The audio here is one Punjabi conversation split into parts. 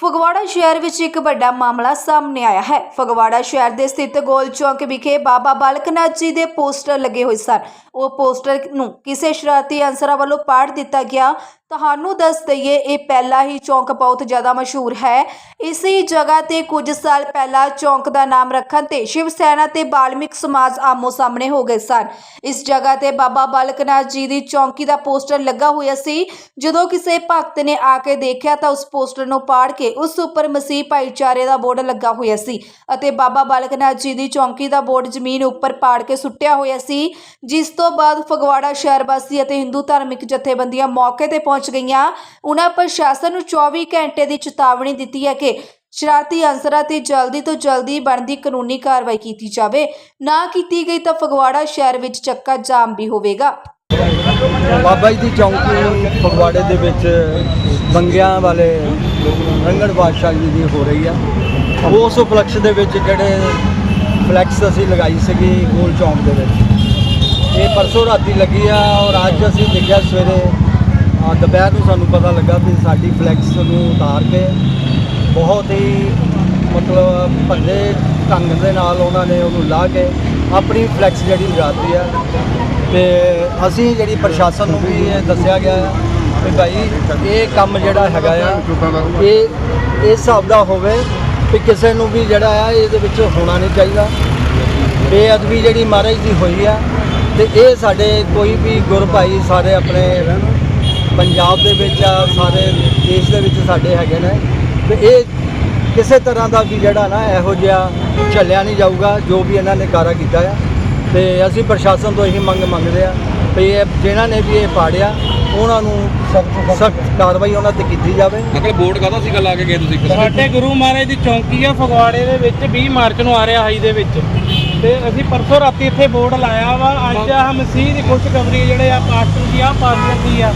ਫਗਵਾੜਾ ਸ਼ਹਿਰ ਵਿੱਚ ਇੱਕ ਵੱਡਾ ਮਾਮਲਾ ਸਾਹਮਣੇ ਆਇਆ ਹੈ। ਫਗਵਾੜਾ ਸ਼ਹਿਰ ਦੇ ਸਥਿਤ ਗੋਲ ਚੌਂਕ ਵਿਖੇ ਬਾਬਾ ਬਾਲਕ ਨਾਥ ਜੀ ਦੇ ਪੋਸਟਰ ਲੱਗੇ ਹੋਏ ਸਨ। ਉਹ ਪੋਸਟਰ ਨੂੰ ਕਿਸੇ ਸ਼ਰਾਰਤੀ ਅਨਸਰਾਂ ਵੱਲੋਂ ਪਾੜ ਦਿੱਤਾ ਗਿਆ ਤੁਹਾਨੂੰ ਦੱਸ ਦਈਏ, ਇਹ ਪਹਿਲਾ ਹੀ ਚੌਂਕ ਬਹੁਤ ਜ਼ਿਆਦਾ ਮਸ਼ਹੂਰ ਹੈ। ਇਸੇ ਜਗ੍ਹਾ ਤੇ ਕੁਝ ਸਾਲ ਪਹਿਲਾਂ ਚੌਂਕ ਦਾ ਨਾਮ ਰੱਖਣ ਤੇ ਸ਼ਿਵ ਸੈਨਾ ਤੇ ਬਾਲਮਿਕ ਸਮਾਜ ਆਮੋ ਸਾਹਮਣੇ ਹੋ ਗਏ ਸਨ। ਇਸ ਜਗ੍ਹਾ ਤੇ ਬਾਬਾ ਬਾਲਕ ਨਾਥ ਜੀ ਦੀ ਚੌਂਕੀ ਦਾ ਪੋਸਟਰ ਲੱਗਾ ਹੋਇਆ ਸੀ। ਜਦੋਂ ਕਿਸੇ ਭਗਤ ਨੇ ਆ ਕੇ ਦੇਖਿਆ ਤਾਂ ਉਸ ਪੋਸਟਰ ਨੂੰ ਪਾੜ ਕੇ ਉਸ ਉੱਪਰ ਮਸੀਹ ਭਾਈਚਾਰੇ ਦਾ ਬੋਰਡ ਲੱਗਾ ਹੋਇਆ ਸੀ ਅਤੇ ਬਾਬਾ ਬਾਲਕ ਨਾਥ ਜੀ ਦੀ ਚੌਂਕੀ ਦਾ ਬੋਰਡ ਜ਼ਮੀਨ ਉੱਪਰ ਪਾੜ ਕੇ ਸੁੱਟਿਆ ਹੋਇਆ ਸੀ। ਜਿਸ ਤੋਂ ਬਾਅਦ ਫਗਵਾੜਾ ਸ਼ਹਿਰ ਵਾਸੀ ਅਤੇ ਹਿੰਦੂ ਧਾਰਮਿਕ ਜਥੇਬੰਦੀਆਂ ਮੌਕੇ ਤੇ ਪਹੁੰਚ ਗਈਆਂ। ਉਹਨਾਂ ਪ੍ਰਸ਼ਾਸਨ ਨੂੰ 24 ਘੰਟੇ ਦੀ ਚੇਤਾਵਨੀ ਦਿੱਤੀ ਹੈ ਕਿ ਸ਼ਰਾਰਤੀ ਅਨਸਰਾਂ ਤੇ ਜਲਦੀ ਤੋਂ ਜਲਦੀ ਬਣਦੀ ਕਾਨੂੰਨੀ ਕਾਰਵਾਈ ਕੀਤੀ ਜਾਵੇ। ਨਾ ਕੀਤੀ ਗਈ ਤਾਂ ਫਗਵਾੜਾ ਸ਼ਹਿਰ ਵਿੱਚ ਚੱਕਾ ਜਾਮ ਵੀ ਹੋਵੇਗਾ। ਬਾਬਾ ਜੀ ਦੀ ਚੌਂਕੀ ਫਗਵਾੜੇ ਦੇ ਵਿੱਚ ਬੰਗਿਆਂ ਵਾਲੇ ਰੰਗੜ ਬਾਦਸ਼ਾਹ ਜੀ ਦੀ ਹੋ ਰਹੀ ਆ। ਉਸ ਉਪਲਕਸ਼ ਦੇ ਵਿੱਚ ਜਿਹੜੇ ਫਲੈਕਸ ਅਸੀਂ ਲਗਾਈ ਸੀਗੀ ਗੋਲ ਚੌਂਕ ਦੇ ਵਿੱਚ। ਇਹ ਪਰਸੋਂ ਰਾਤੀ ਲੱਗੀ ਆ ਔਰ ਅੱਜ ਅਸੀਂ ਦੇਖਿਆ ਸਵੇਰੇ ਆ, ਦੁਪਹਿਰ ਨੂੰ ਸਾਨੂੰ ਪਤਾ ਲੱਗਾ ਵੀ ਸਾਡੀ ਫਲੈਕਸ ਨੂੰ ਉਤਾਰ ਕੇ ਬਹੁਤ ਹੀ ਮਤਲਬ ਭੱਲੇ ਢੰਗ ਦੇ ਨਾਲ ਉਹਨਾਂ ਨੇ ਉਹਨੂੰ ਲਾ ਕੇ ਆਪਣੀ ਫਲੈਕਸ ਜਿਹੜੀ ਲਗਾਤੀ ਆ ਤੇ ਅਸੀਂ ਜਿਹੜੀ ਪ੍ਰਸ਼ਾਸਨ ਨੂੰ ਵੀ ਇਹ ਦੱਸਿਆ ਗਿਆ ਕਿ ਭਾਈ, ਇਹ ਕੰਮ ਜਿਹੜਾ ਹੈਗਾ ਆ, ਇਹ ਇਸ ਹਿਸਾਬ ਦਾ ਹੋਵੇ ਕਿ ਕਿਸੇ ਨੂੰ ਵੀ ਜਿਹੜਾ ਆ ਇਹਦੇ ਵਿੱਚ ਹੋਣਾ ਨਹੀਂ ਚਾਹੀਦਾ। ਬੇਅਦਬੀ ਜਿਹੜੀ ਮਹਾਰਾਜ ਦੀ ਹੋਈ ਆ, ਤੇ ਇਹ ਸਾਡੇ ਕੋਈ ਵੀ ਗੁਰ ਭਾਈ ਸਾਰੇ ਆਪਣੇ ਪੰਜਾਬ ਦੇ ਵਿੱਚ ਆ ਸਾਰੇ ਦੇਸ਼ ਦੇ ਵਿੱਚ ਸਾਡੇ ਹੈਗੇ ਨੇ। ਤੇ ਇਹ ਕਿਸੇ ਤਰ੍ਹਾਂ ਦਾ ਵੀ ਜਿਹੜਾ ਨਾ ਇਹੋ ਜਿਹਾ ਝੱਲਿਆ ਨਹੀਂ ਜਾਊਗਾ ਜੋ ਵੀ ਇਹਨਾਂ ਨੇ ਕਾਰਾ ਕੀਤਾ ਆ। ਤੇ ਅਸੀਂ ਪ੍ਰਸ਼ਾਸਨ ਤੋਂ ਇਹੀ ਮੰਗ ਮੰਗਦੇ ਆ ਵੀ ਇਹ ਜਿਨ੍ਹਾਂ ਨੇ ਵੀ ਇਹ ਪਾੜਿਆ ਉਹਨਾਂ ਨੂੰ ਸਖਤ ਕਾਰਵਾਈ ਉਹਨਾਂ ਤੇ ਕੀਤੀ ਜਾਵੇ। ਅੰਕਲ ਬੋਰਡ ਕਾਹਦਾ ਸੀਗਾ ਲਾ ਕੇ ਗਏ ਤੁਸੀਂ? ਸਾਡੇ ਗੁਰੂ ਮਹਾਰਾਜ ਦੀ ਚੌਂਕੀ ਆ ਫਗਵਾੜੇ ਦੇ ਵਿੱਚ 20 ਮਾਰਚ ਨੂੰ ਆ ਰਿਹਾ ਹਾਈ ਦੇ ਵਿੱਚ। ਤੇ ਅਸੀਂ ਪਰਸੋਂ ਰਾਤੀ ਇੱਥੇ ਬੋਰਡ ਲਾਇਆ ਵਾ। ਅੱਜ ਆਹ ਮਸੀਹ ਦੀ ਖੁਸ਼ਖਬਰੀ ਜਿਹੜੇ ਆ ਪਾਸਟਰ ਦੀ ਆ ਪਾਸਟਰ ਦੀ ਆ।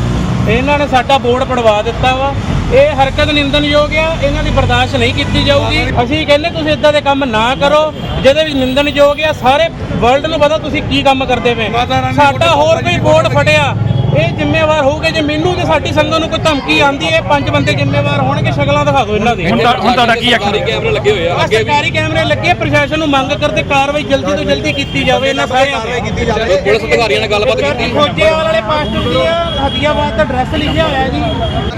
ਇਹਨਾਂ ਨੇ ਸਾਡਾ ਬੋਰਡ ਪੜਵਾ ਦਿੱਤਾ ਵਾ। ਇਹ ਹਰਕਤ ਨਿੰਦਨਯੋਗ ਆ ਇਹਨਾਂ ਦੀ ਬਰਦਾਸ਼ਤ ਨਹੀਂ ਕੀਤੀ ਜਾਊਗੀ। ਅਸੀਂ ਕਹਿੰਦੇ ਤੁਸੀਂ ਇਦਾਂ ਦੇ ਕੰਮ ਨਾ ਕਰੋ ਜਿਹਦੇ ਵਿੱਚ ਨਿੰਦਨਯੋਗ ਆ ਸਾਰੇ ਵਰਲਡ ਨੂੰ ਪਤਾ ਤੁਸੀਂ ਕੀ ਕੰਮ ਕਰਦੇ ਪਏ। ਸਾਡਾ ਹੋਰ ਕੋਈ ਬੋਰਡ ਫਟਿਆ। ਇਹ ਜ਼ਿੰਮੇਵਾਰ ਹੋਊਗੇ ਜੇ ਮੈਨੂੰ ਤੇ ਸਾਡੀ ਸੰਗਤ ਨੂੰ ਕੋਈ ਧਮਕੀ ਆਂਦੀ ਹੈ ਪੰਜ ਬੰਦੇ ਜ਼ਿੰਮੇਵਾਰ ਹੋਣਗੇ ਸ਼ਕਲਾਂ ਦਿਖਾ ਦਿਓ ਇਹਨਾਂ ਦੀ। ਹੁਣ ਤੁਹਾਡਾ ਕੀ ਐਕਸ਼ਨ ਕੈਮਰੇ ਲੱਗੇ ਹੋਏ ਆ ਅੱਗੇ ਵੀ ਸਰਕਾਰੀ ਕੈਮਰੇ ਲੱਗੇ ਪ੍ਰਸ਼ਾਸਨ ਨੂੰ ਮੰਗ ਕਰਦੇ ਕਾਰਵਾਈ ਜਲਦੀ ਤੋਂ ਜਲਦੀ ਕੀਤੀ ਜਾਵੇ ਇਹਨਾਂ ਸਾਰਿਆਂ ਤੇ। ਕੀਤੀ ਜਾਵੇ। ਪੁਲਿਸ ਅਧਿਕਾਰੀਆਂ ਨਾਲ ਗੱਲਬਾਤ ਕੀਤੀ। ਖੋਜੇਵਾਲ ਵਾਲੇ ਪਾਸਟਰ ਦੀ ਹਦੀਆਬਾਦ ਦਾ ਐਡਰੈਸ ਲਿਖਿਆ ਹੋਇਆ ਜੀ।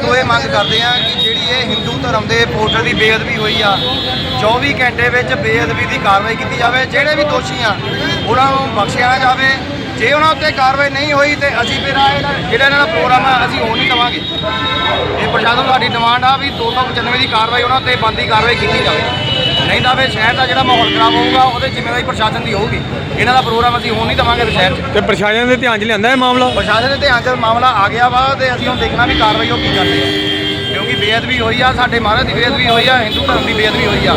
ਤੋਂ ਇਹ ਮੰਗ ਕਰਦੇ ਆ ਕਿ ਜਿਹੜੀ ਇਹ ਹਿੰਦੂ ਧਰਮ ਦੇ ਪੋਰਟਲ ਦੀ ਬੇਅਦਬੀ ਹੋਈ ਆ 24 ਘੰਟੇ ਵਿੱਚ ਬੇਅਦਬੀ ਦੀ ਕਾਰਵਾਈ ਕੀਤੀ ਜਾਵੇ। ਜਿਹੜੇ ਵੀ ਦੋਸ਼ੀ ਆ ਉਹਨਾਂ ਨੂੰ ਬਖਸ਼ਿਆ ਜਾਵੇ। ਜੇ ਉਹਨਾਂ ਉੱਤੇ ਕਾਰਵਾਈ ਨਹੀਂ ਹੋਈ ਤੇ ਅਸੀਂ ਫਿਰ ਆ ਜਿਹੜਾ ਇਹਨਾਂ ਦਾ ਪ੍ਰੋਗਰਾਮ ਆ ਅਸੀਂ ਹੋਣ ਨਹੀਂ ਦੇਵਾਂਗੇ। ਇਹ ਪ੍ਰਸ਼ਾਸਨ ਸਾਡੀ ਡਿਮਾਂਡ ਆ ਵੀ 295 ਦੀ ਕਾਰਵਾਈ ਉਹਨਾਂ ਉੱਤੇ ਬੰਦੀ ਕਾਰਵਾਈ ਕੀਤੀ ਜਾਵੇ। ਨਹੀਂ ਤਾਂ ਫਿਰ ਸ਼ਹਿਰ ਦਾ ਜਿਹੜਾ ਮਾਹੌਲ ਖਰਾਬ ਹੋਊਗਾ ਉਹਦੇ ਜ਼ਿੰਮੇਵਾਰੀ ਪ੍ਰਸ਼ਾਸਨ ਦੀ ਹੋਊਗੀ। ਇਹਨਾਂ ਦਾ ਪ੍ਰੋਗਰਾਮ ਅਸੀਂ ਹੋਣ ਨਹੀਂ ਦੇਵਾਂਗੇ ਸ਼ਹਿਰ 'ਚ। ਤੇ ਪ੍ਰਸ਼ਾਸਨ ਦੇ ਧਿਆਨ 'ਚ ਲਿਆਂਦਾ ਇਹ ਮਾਮਲਾ? ਪ੍ਰਸ਼ਾਸਨ ਦੇ ਧਿਆਨ 'ਚ ਮਾਮਲਾ ਆ ਗਿਆ ਵਾ ਤੇ ਅਸੀਂ ਹੁਣ ਦੇਖਣਾ ਵੀ ਕਾਰਵਾਈ ਉਹ ਕੀ ਕਰਦੇ ਆ। ਕਿਉਂਕਿ ਬੇਅਦਬੀ ਹੋਈ ਆ ਸਾਡੇ ਮਹਾਰਾਜ ਦੀ ਬੇਅਦਬੀ ਹੋਈ ਆ ਹਿੰਦੂ ਧਰਮ ਦੀ ਬੇਅਦਬੀ ਹੋਈ ਆ।